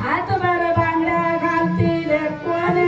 हात वर बांगड्या घालतील कोण?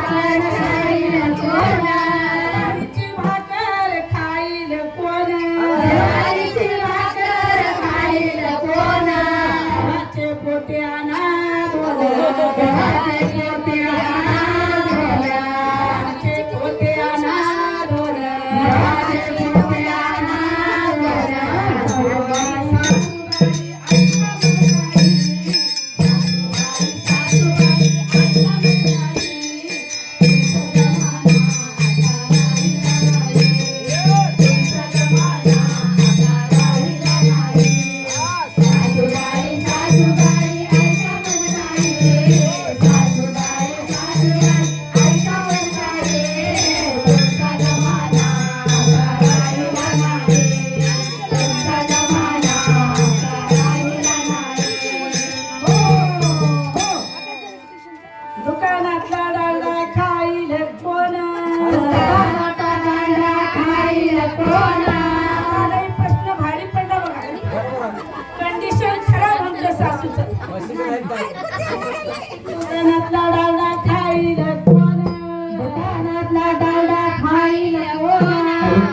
Thank you. दुकानातला डाळा खाईल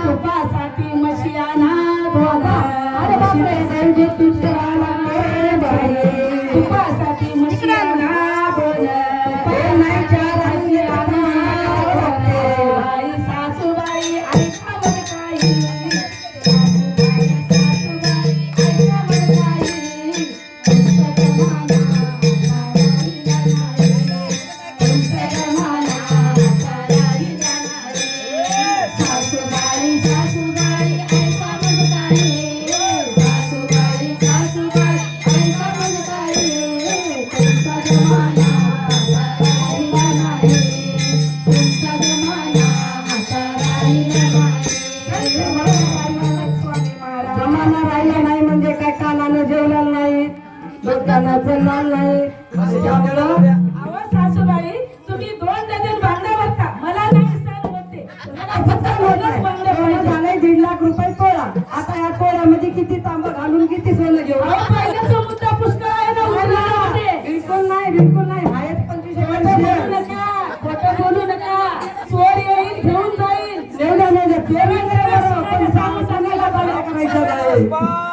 तुपासाठी मशियाना बोला अरे बापरे. तुपासाठी जमाना राहिला नाही म्हणजे काय कानानं जेवलेलं नाही डोक्यानं चाललं नाही असं आपलं अहो सासूबाई तुम्ही दोन डझन बांगड्या बघता मला नाही सण होते मला फक्त दोनच बांगड्या सोनं पाहिजे. झालंय दीड लाख रुपये तोळा आता या तोळ्यामध्ये किती तांबा घालून किती सोनं घेऊ अहो पहिल्याचा मुद्दा पुष्कळ आहे ना उचलण्यामध्ये. बिलकुल नाही बिलकुल नाही आहेत पंचवीस खोटं बोलू नका खोटं बोलू नका चोर येईल घेऊन जाईल जेवढं नाही पेमेंट पण सांगू सांगायला करायचं नाही